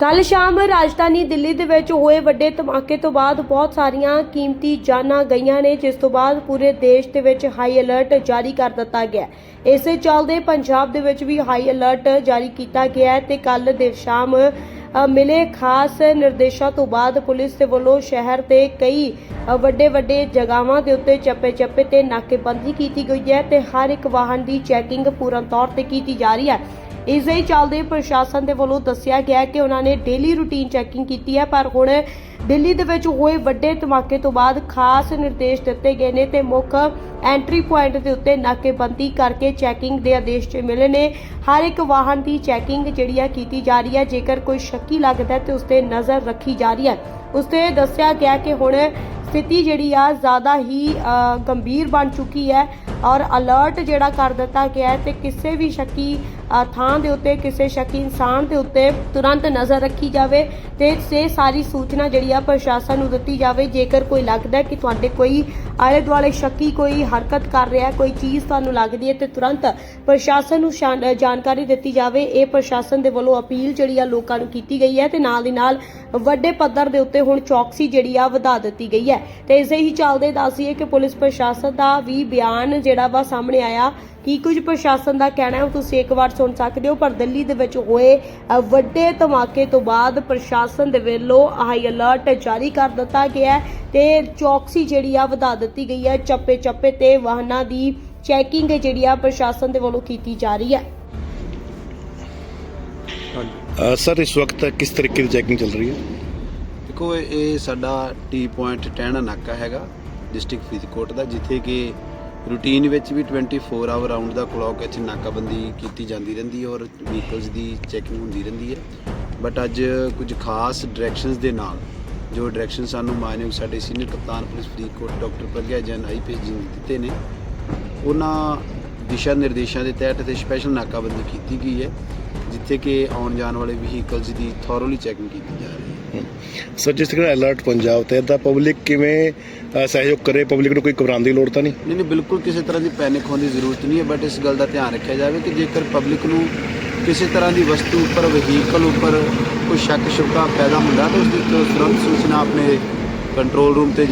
ਕੱਲ ਸ਼ਾਮ ਰਾਜਧਾਨੀ ਦਿੱਲੀ ਦੇ ਵਿੱਚ ਹੋਏ ਵੱਡੇ ਧਮਾਕੇ ਤੋਂ ਬਾਅਦ ਬਹੁਤ ਸਾਰੀਆਂ ਕੀਮਤੀ ਜਾਨਾਂ ਗਈਆਂ ਨੇ, ਜਿਸ ਤੋਂ ਬਾਅਦ ਪੂਰੇ ਦੇਸ਼ ਦੇ ਵਿੱਚ ਹਾਈ ਅਲਰਟ ਜਾਰੀ ਕਰ ਦਿੱਤਾ ਗਿਆ ਹੈ। ਇਸੇ ਚੱਲਦੇ ਪੰਜਾਬ ਦੇ ਵਿੱਚ ਵੀ ਹਾਈ ਅਲਰਟ ਜਾਰੀ ਕੀਤਾ ਗਿਆ ਹੈ ਤੇ ਕੱਲ ਦੇਰ ਸ਼ਾਮ ਮਿਲੇ ਖਾਸ ਨਿਰਦੇਸ਼ਾਂ ਤੋਂ ਬਾਅਦ ਪੁਲਿਸ ਦੇ ਵੱਲੋਂ ਸ਼ਹਿਰ ਦੇ ਕਈ ਵੱਡੇ ਵੱਡੇ ਜਗ੍ਹਾਵਾਂ ਦੇ ਉੱਤੇ ਚੱਪੇ ਚੱਪੇ ਤੇ ਨਾਕੇਬੰਦੀ ਕੀਤੀ ਗਈ ਹੈ ਤੇ ਹਰ ਇੱਕ ਵਾਹਨ ਦੀ ਚੈਕਿੰਗ ਪੂਰਨ ਤੌਰ ਤੇ ਕੀਤੀ ਜਾ ਰਹੀ ਹੈ ਇਸ ਦੇ ਹੀ ਚੱਲਦੇ ਪ੍ਰਸ਼ਾਸਨ ਦੇ ਵੱਲੋਂ ਦੱਸਿਆ ਗਿਆ ਕਿ ਉਹਨਾਂ ਨੇ ਡੇਲੀ ਰੂਟੀਨ ਚੈਕਿੰਗ ਕੀਤੀ ਹੈ, ਪਰ ਹੁਣ ਦਿੱਲੀ ਦੇ ਵਿੱਚ ਹੋਏ ਵੱਡੇ ਧਮਾਕੇ ਤੋਂ ਬਾਅਦ ਖਾਸ ਨਿਰਦੇਸ਼ ਦਿੱਤੇ ਗਏ ਨੇ ਤੇ ਮੁੱਖ ਐਂਟਰੀ ਪੁਆਇੰਟ ਦੇ ਉੱਤੇ ਨਾਕੇਬੰਦੀ ਕਰਕੇ ਚੈਕਿੰਗ ਦੇ ਆਦੇਸ਼ ਚ ਮਿਲੇ ਨੇ। ਹਰ ਇੱਕ ਵਾਹਨ ਦੀ ਚੈਕਿੰਗ ਜਿਹੜੀ ਆ ਕੀਤੀ ਜਾ ਰਹੀ ਹੈ। ਜੇਕਰ ਕੋਈ ਸ਼ੱਕੀ ਲੱਗਦਾ ਹੈ ਤੇ ਉਸ ਤੇ ਨਜ਼ਰ ਰੱਖੀ ਜਾ ਰਹੀ ਹੈ। ਉਸ ਤੇ ਦੱਸਿਆ ਗਿਆ ਕਿ ਹੁਣ ਸਥਿਤੀ ਜਿਹੜੀ ਆ ਜ਼ਿਆਦਾ ਹੀ ਗੰਭੀਰ ਬਣ ਚੁੱਕੀ ਹੈ ਔਰ ਅਲਰਟ ਜਿਹੜਾ ਕਰ ਦਿੱਤਾ ਗਿਆ ਹੈ ਤੇ ਕਿਸੇ ਵੀ ਸ਼ੱਕੀ ਥਾਂ ਦੇ ਉੱਤੇ, ਕਿਸੇ ਸ਼ੱਕੀ ਇਨਸਾਨ ਦੇ ਉੱਤੇ ਤੁਰੰਤ ਨਜ਼ਰ ਰੱਖੀ ਜਾਵੇ ਤੇ ਸੇ ਸਾਰੀ ਸੂਚਨਾ ਜਿਹੜੀ ਆ ਪ੍ਰਸ਼ਾਸਨ ਨੂੰ ਦਿੱਤੀ ਜਾਵੇ। ਜੇਕਰ ਕੋਈ ਲੱਗਦਾ ਕਿ ਤੁਹਾਡੇ ਕੋਈ ਆਲੇ ਦੁਆਲੇ ਸ਼ੱਕੀ ਕੋਈ ਹਰਕਤ ਕਰ ਰਿਹਾ ਹੈ, ਕੋਈ ਚੀਜ਼ ਤੁਹਾਨੂੰ ਲੱਗਦੀ ਹੈ ਤੇ ਤੁਰੰਤ ਪ੍ਰਸ਼ਾਸਨ ਨੂੰ ਸ਼ਾਨ- ਜਾਣਕਾਰੀ ਦਿੱਤੀ ਜਾਵੇ। ਇਹ ਪ੍ਰਸ਼ਾਸਨ ਦੇ ਵੱਲੋਂ ਅਪੀਲ ਜਿਹੜੀ ਆ ਲੋਕਾਂ ਨੂੰ ਕੀਤੀ ਗਈ ਹੈ ਤੇ ਨਾਲ ਦੀ ਨਾਲ ਵੱਡੇ ਪੱਧਰ ਦੇ ਉੱਤੇ ਹੁਣ ਚੌਕਸੀ ਜਿਹੜੀ ਆ ਵਧਾ ਦਿੱਤੀ ਗਈ ਹੈ। ਤੇ ਇਸੇ ਹੀ ਚੱਲਦੇ ਦੱਸੀਏ ਕਿ ਪੁਲਿਸ ਪ੍ਰਸ਼ਾਸਨ ਦਾ ਵੀ ਬਿਆਨ ਜਿਹੜਾ ਵਾ ਸਾਹਮਣੇ ਆਇਆ। ਕੀ ਕੁਝ ਪ੍ਰਸ਼ਾਸਨ ਦਾ ਕਹਿਣਾ ਹੈ ਉਹ ਤੁਸੀਂ ਇੱਕ ਵਾਰ ਸੁਣ ਸਕਦੇ ਹੋ, ਪਰ ਦਿੱਲੀ ਦੇ ਵਿੱਚ ਹੋਏ ਵੱਡੇ ਧਮਾਕੇ ਤੋਂ ਬਾਅਦ ਪ੍ਰਸ਼ਾਸਨ ਦੇ ਵੱਲੋਂ ਹਾਈ ਅਲਰਟ ਜਾਰੀ ਕਰ ਦਿੱਤਾ ਗਿਆ ਹੈ। ਤੇ ਚੌਕਸੀ ਜਿਹੜੀ ਆ ਵਧਾ ਦਿੱਤੀ ਗਈ ਹੈ। ਚੱਪੇ ਚੱਪੇ ਤੇ ਵਾਹਨਾਂ ਦੀ ਚੈਕਿੰਗ ਜਿਹੜੀ ਆ ਪ੍ਰਸ਼ਾਸਨ ਦੇ ਵੱਲੋਂ ਕੀਤੀ ਜਾ ਰਹੀ ਹੈ। ਸਰ ਇਸ ਵਕਤ ਕਿਸ ਤਰੀਕੇ ਦੀ ਚੈਕਿੰਗ ਚੱਲ ਰਹੀ ਹੈ? ਦੇਖੋ ਇਹ ਇਹ ਸਾਡਾ ਟੀ ਪੁਆਇੰਟ ਟਹਿਣਾ ਨਾਕਾ ਹੈਗਾ ਡਿਸਟ੍ਰਿਕਟ ਫਰੀਦਕੋਟ ਦਾ ਜਿੱਥੇ ਕਿ ਰੂਟੀਨ ਵਿੱਚ ਵੀ 24 ਆਵਰ ਰਾਉਂਡ ਦਾ ਕਲੌਕ ਇੱਥੇ ਨਾਕਾਬੰਦੀ ਕੀਤੀ ਜਾਂਦੀ ਰਹਿੰਦੀ ਹੈ ਔਰ ਵਹੀਕਲਸ ਦੀ ਚੈਕਿੰਗ ਹੁੰਦੀ ਰਹਿੰਦੀ ਹੈ। ਬਟ ਅੱਜ ਕੁਝ ਖਾਸ ਡਾਇਰੈਕਸ਼ਨਸ ਦੇ ਨਾਲ ਜੋ ਡਾਇਰੈਕਸ਼ਨ ਸਾਨੂੰ ਮਾਨਯੋਗ ਸਾਡੇ ਸੀਨੀਅਰ ਕਪਤਾਨ police Faridkot doctor Pragya Jain IPS ji ਨੇ ਦਿੱਤੇ ਨੇ। ਉਹਨਾਂ ਦਿਸ਼ਾ ਨਿਰਦੇਸ਼ਾਂ ਦੇ ਤਹਿਤ ਤੇ ਸਪੈਸ਼ਲ ਨਾਕਾਬੰਦੀ ਕੀਤੀ ਗਈ ਹੈ ਜਿੱਥੇ ਕਿ ਆਉਣ ਜਾਣ ਵਾਲੇ ਵਹੀਕਲਸ ਦੀ ਥੋਰੋਲੀ ਚੈਕਿੰਗ ਕੀਤੀ ਜਾ ਰਹੀ ਹੈ। ਸਰ ਜਿਸ ਤਰ੍ਹਾਂ ਅਲਰਟ ਪੰਜਾਬ ਤੇ ਤਾਂ ਪਬਲਿਕ ਕਿਵੇਂ ਸਹਿਯੋਗ ਕਰੇ? ਪਬਲਿਕ ਨੂੰ ਕੋਈ ਘਬਰਾਉਣ ਦੀ ਲੋੜ ਤਾਂ ਨਹੀਂ? ਨਹੀਂ ਬਿਲਕੁਲ ਕਿਸੇ ਤਰ੍ਹਾਂ ਦੀ ਪੈਨਿਕ ਹੋਣ ਦੀ ਜ਼ਰੂਰਤ ਨਹੀਂ ਹੈ ਬਟ ਇਸ ਗੱਲ ਦਾ ਧਿਆਨ ਰੱਖਿਆ ਜਾਵੇ ਕਿ ਜੇਕਰ ਪਬਲਿਕ ਨੂੰ ਕਿਸੇ ਤਰ੍ਹਾਂ ਦੀ ਵਸਤੂ ਉੱਪਰ ਵਹੀਕਲ ਉੱਪਰ ਕੋਈ ਸ਼ੱਕ ਸ਼ੁਬਾ ਪੈਦਾ ਹੁੰਦਾ ਤਾਂ ਉਸ ਦੀ ਤੁਰੰਤ ਸੂਚਨਾ ਆਪਣੇ ਕੰਟਰੋਲ ਰੂਮ ਤੇ ਜਾਂ